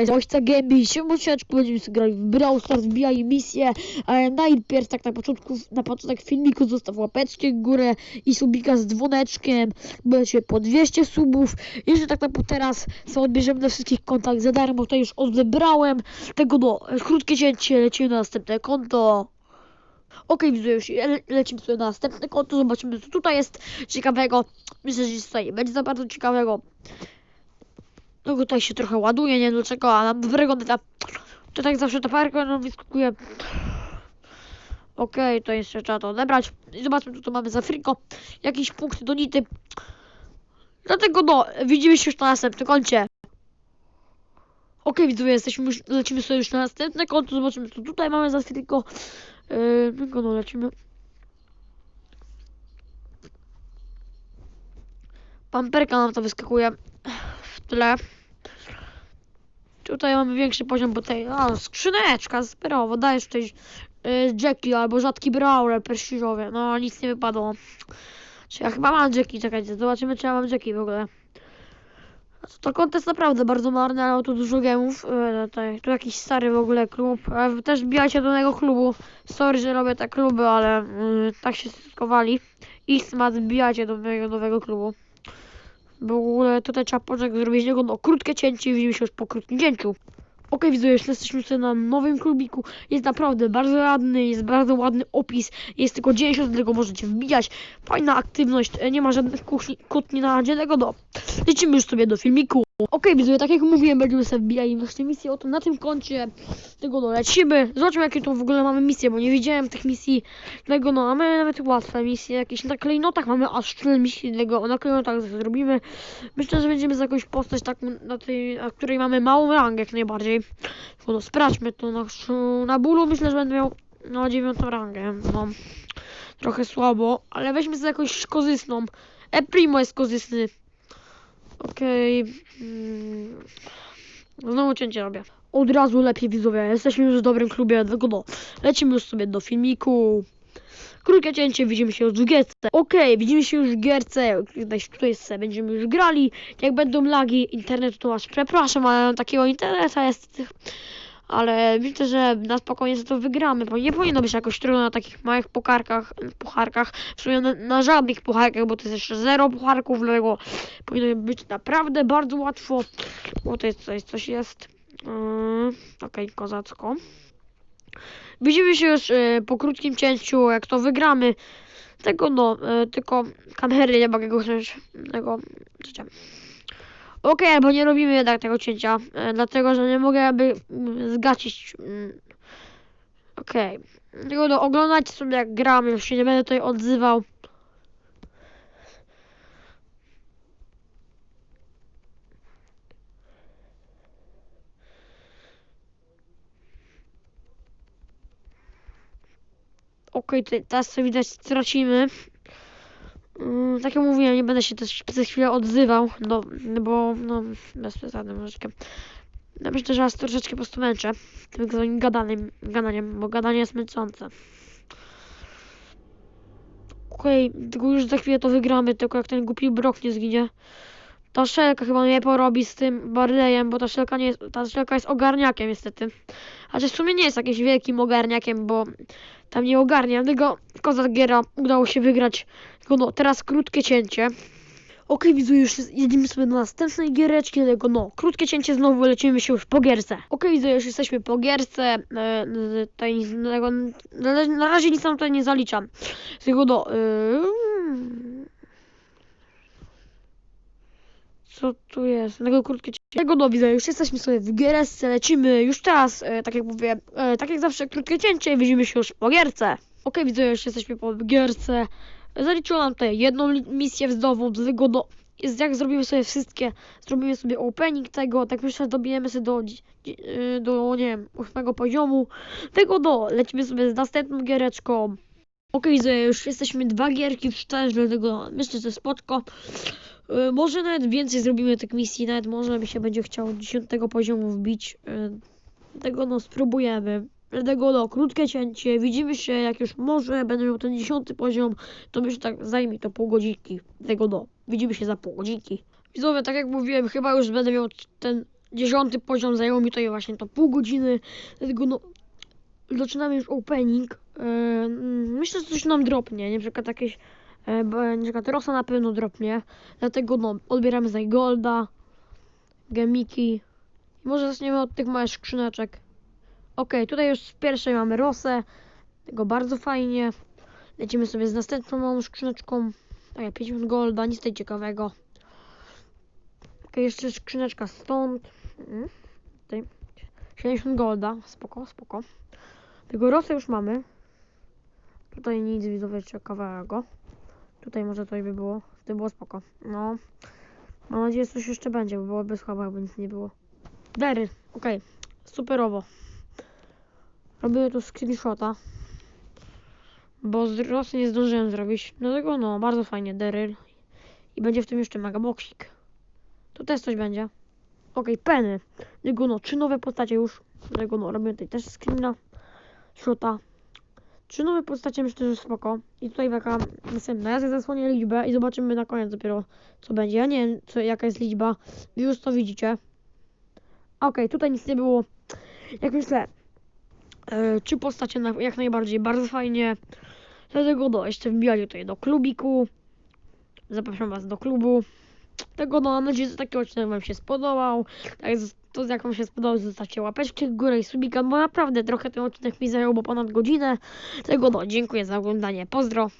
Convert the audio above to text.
tutaj jest Ojca Gębi, siemociaczku, będziemy sobie grać w Brawl Stars, wbijali misję, ale najpierw tak na początku, na początek filmiku zostaw łapeczkę w górę i subika z dzwoneczkiem, będzie po 200 subów, jeszcze tak na teraz sobie odbierzemy na wszystkich kontach za darmo, to już odebrałem, tego no, krótkie cięcie, lecimy na następne konto. Okej, widzę już, le lecimy sobie na następne konto, zobaczymy co tutaj jest ciekawego. Myślę, że tutaj nie będzie za bardzo ciekawego. No tutaj się trochę ładuje, nie wiem dlaczego, a mam dobrego neta. To tak zawsze ta parka no wyskakuje. Okej, to jeszcze trzeba to odebrać. I zobaczmy co tu mamy za friko. Jakieś punkty do nity. Dlatego no, widzimy się już na następnym koncie. Okej, widzowie, jesteśmy już, lecimy sobie już na następne konto, zobaczymy co tutaj mamy za friko. Yy, tylko no, lecimy. Pamperka nam to wyskakuje w tle. Tutaj mamy większy poziom, bo tutaj, o, skrzyneczka, zberowo, dajesz tutaj yy, Jackie albo rzadki Brawler prestiżowy, no nic nie wypadło. Czy ja chyba mam Jackie, czekajcie, zobaczymy czy ja mam Jackie w ogóle. To kont jest naprawdę bardzo marny, ale tu dużo gemów. Tutaj, tu jakiś stary w ogóle klub. E, też wbijajcie do tego klubu. Sorry, że robię te kluby, ale yy, tak się skowali. I smat wbijajcie do mojego nowego klubu. Bo w ogóle tutaj trzeba poczekać, zrobić z niego no, krótkie cięcie i widzimy się już po krótkim cięciu. Okej, widzę, już jesteśmy sobie na nowym klubiku. Jest naprawdę bardzo ładny, jest bardzo ładny opis. Jest tylko 10, do tego możecie wbijać. Fajna aktywność, e, nie ma żadnych kłótni na dzielnego do. Lecimy już sobie do filmiku. Okej, widzowie, tak jak mówiłem, będziemy sobie wbijali nasze misje. Oto na tym koncie tego no lecimy. Zobaczmy, jakie tu w ogóle mamy misje, bo nie widziałem tych misji. Tego no, mamy nawet łatwe misje. Jakieś na klejnotach mamy aż tyle misji. Tego na klejnotach zrobimy. Myślę, że będziemy za jakąś postać taką, na, tej, na której mamy małą rangę jak najbardziej. No, sprawdźmy to na, na bólu. Myślę, że będę miał no, dziewiątą rangę. No, trochę słabo, ale weźmy sobie jakąś korzystną. E Primo jest korzystny. Okej. Mm. Znowu cięcie robię. Od razu lepiej widzowie. Jesteśmy już w dobrym klubie, dlatego no. Lecimy już sobie do filmiku. Krótkie cięcie, widzimy się już w gierce. Okej, widzimy się już w gierce. Tutaj, sobie będziemy już grali. Jak będą lagi internetu, to was przepraszam, ale takiego interneta jest. Ale myślę, że na spokojnie za to wygramy, bo nie powinno być jakoś trudno na takich małych pucharkach, pucharkach, w sumie na, na żadnych pucharkach, bo to jest jeszcze zero pucharków, dlatego powinno być naprawdę bardzo łatwo, bo to jest coś, coś jest. Yy, Okej, kozacko. Widzimy się już yy, po krótkim cięciu, jak to wygramy. Tego no, yy, tylko kamery nie mogę go wziąć. Tego, życia. Okej, albo nie robimy jednak tego cięcia, e, dlatego że nie mogę jakby mm, zgacić. mm. Okej. Tylko no, oglądajcie sobie jak gramy, już się nie będę tutaj odzywał. Okej, tutaj teraz co widać stracimy. Mm, tak jak mówiłem, nie będę się też przez chwilę odzywał, no, bo, no, bez przesady troszeczkę. Ja myślę, że was troszeczkę po prostu męczę tym gadaniem, gadaniem, bo gadanie jest męczące. Okej, tylko już za chwilę to wygramy, tylko jak ten głupi brok nie zginie. Ta szelka chyba mnie porobi z tym barlejem, bo ta szelka nie jest, ta szelka jest ogarniakiem niestety. A w sumie nie jest jakimś wielkim ogarniakiem, bo tam nie ogarnia, tylko Kozak Giera udało się wygrać. Tylko no, teraz krótkie cięcie. Okej, widzu, już jedziemy sobie do następnej giereczki, dlatego no, krótkie cięcie znowu lecimy się już po gierce. Okej, widzu, już jesteśmy po gierce, e, tutaj na, na razie nic tam tutaj nie zaliczam. Tylko no, e, co tu jest? Tego krótkie cięcie. No, widzę, już jesteśmy sobie w gierce, lecimy już teraz, e, tak jak mówię, e, tak jak zawsze krótkie cięcie, widzimy się już po gierce. Okej, widzę, już jesteśmy po gierce. Zaliczyło nam tutaj jedną misję w dowód, dlatego no, jest, jak zrobimy sobie wszystkie, zrobimy sobie opening tego, tak myślę, dobijemy sobie do, yy, do, nie wiem, ósmego poziomu. Tego no, lecimy sobie z następną giereczką. Okej, okay, już jesteśmy dwa gierki w czterech, dlatego myślę, że spotko. Yy, może nawet więcej zrobimy tych misji, nawet może mi się będzie chciało 10 poziomu wbić. Yy, tego no, spróbujemy. Dlatego no, krótkie cięcie, widzimy się jak już może będę miał ten 10 poziom, to myślę tak zajmie to pół godzinki. Dlatego no, widzimy się za pół godzinki. Widzowie, tak jak mówiłem, chyba już będę miał ten dziesiąty poziom zajęło mi to właśnie to pół godziny, dlatego no zaczynamy już opening. Yy, myślę, że coś nam dropnie, nie? Przykład jakieś, yy, bo, na przykład Rosa na pewno dropnie, dlatego no odbieramy za Golda, gemiki i może zaczniemy od tych małych skrzyneczek. Okej, tutaj już w pierwszej mamy Rosę, tego bardzo fajnie. Lecimy sobie z następną małą skrzyneczką. Tak, jak 50 golda, nic tutaj ciekawego. Okej, jeszcze skrzyneczka stąd. Mm, Tutaj 70 golda, spoko, spoko. Tego Rosę już mamy. Tutaj nic widzowie ciekawego. Tutaj może coś by było. To było spoko. No. Mam nadzieję, że coś jeszcze będzie, bo byłoby słabo, jakby nic nie było. Dery, okej. Superowo. Robię tu screenshota. Bo z Rosy nie zdążyłem zrobić. Dlatego no, bardzo fajnie, Deryl. I będzie w tym jeszcze megaboksik. Tu też coś będzie. Okej, peny. Dlatego no, trzy nowe postacie już. Dlatego no, robię tutaj też screena. Shota. Trzy nowe postacie myślę, że spoko. I tutaj taka następna. Ja zasłonię liczbę i zobaczymy na koniec dopiero co będzie. Ja nie wiem co, jaka jest liczba. Już to widzicie. Okej, tutaj nic nie było. Jak myślę, e, trzy postacie na, jak najbardziej, bardzo fajnie. Dlatego no, jeszcze wbijajcie tutaj do klubiku. Zapraszam Was do klubu. Tego no, mam nadzieję, że taki odcinek Wam się spodobał. Tak, to jak Wam się spodobał, zostawcie łapeczki w górę i subika, bo naprawdę trochę ten odcinek mi zajął, bo ponad godzinę. Tego no, dziękuję za oglądanie. Pozdro.